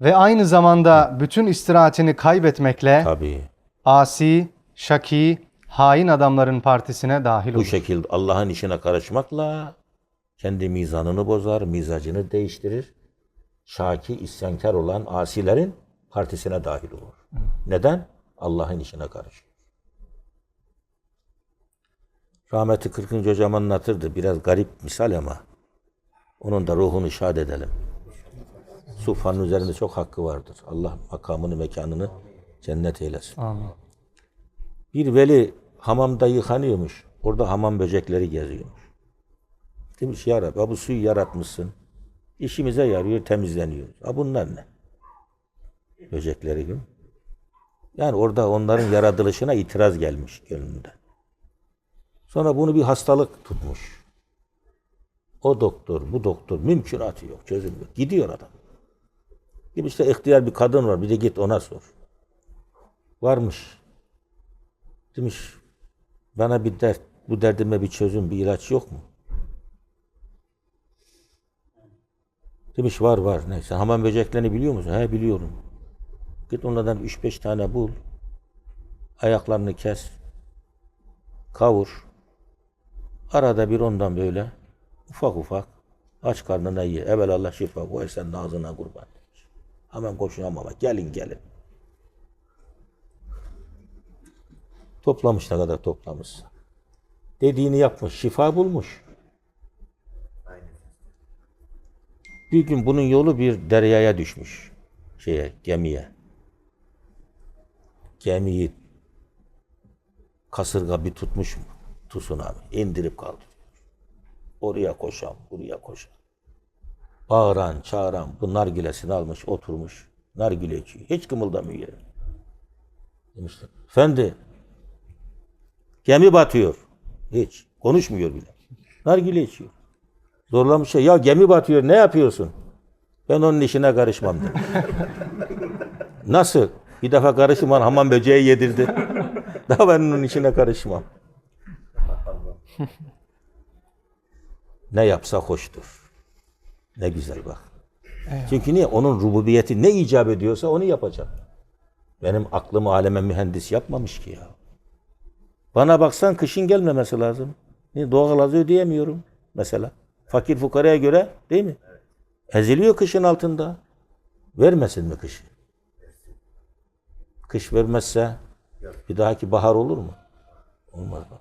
ve aynı zamanda bütün istirahatini kaybetmekle Tabii. asi, şaki, hain adamların partisine dahil Bu olur. şekilde Allah'ın işine karışmakla kendi mizanını bozar, mizacını değiştirir. Şaki, isyankar olan asilerin partisine dahil olur. Neden? Allah'ın işine karışıyor. Rahmeti 40. hocam anlatırdı. Biraz garip misal ama onun da ruhunu şad edelim. Sufanın üzerinde çok hakkı vardır. Allah makamını, mekanını cennet eylesin. Amin. Bir veli hamamda yıkanıyormuş. Orada hamam böcekleri geziyormuş. Demiş ya Rabbi bu suyu yaratmışsın. İşimize yarıyor, temizleniyor. Ha bunlar ne? Böcekleri gibi. Yani orada onların yaratılışına itiraz gelmiş gönlünde. Sonra bunu bir hastalık tutmuş. O doktor, bu doktor mümkünatı yok, çözüm yok. Gidiyor adam. Gibi işte ihtiyar bir kadın var, bir de git ona sor. Varmış. Demiş bana bir dert, bu derdime bir çözüm, bir ilaç yok mu? Demiş var var. Neyse hamam böceklerini biliyor musun? He biliyorum. Git onlardan 3-5 tane bul. Ayaklarını kes. Kavur. Arada bir ondan böyle ufak ufak aç karnına ye. Evvel Allah şifa koy sen ağzına kurban. Hemen koşun hamama. Gelin gelin. Toplamış ne kadar toplamış. Dediğini yapmış. Şifa bulmuş. Bir gün bunun yolu bir deryaya düşmüş. Şeye, gemiye. Gemiyi kasırga bir tutmuş mu? Tsunami. indirip kaldırıyor. Oraya koşan, buraya koşan. Bağıran, çağıran, bu nargilesini almış, oturmuş. Nargile içiyor. Hiç kımıldamıyor yere. Demişler. Efendi, Gemi batıyor. Hiç. Konuşmuyor bile. Nargile içiyor. Zorlamış şey. Ya gemi batıyor ne yapıyorsun? Ben onun işine karışmam demiş. Nasıl? Bir defa karışım bana hamam böceği yedirdi. Daha ben onun işine karışmam. ne yapsa hoştur. Ne güzel bak. Çünkü niye? Onun rububiyeti ne icap ediyorsa onu yapacak. Benim aklım aleme mühendis yapmamış ki ya. Bana baksan kışın gelmemesi lazım. Niye? Doğalgazı ödeyemiyorum mesela. Fakir fukaraya göre değil mi? Eziliyor kışın altında. Vermesin mi kışı? Kış vermezse bir dahaki bahar olur mu? Olmaz bak.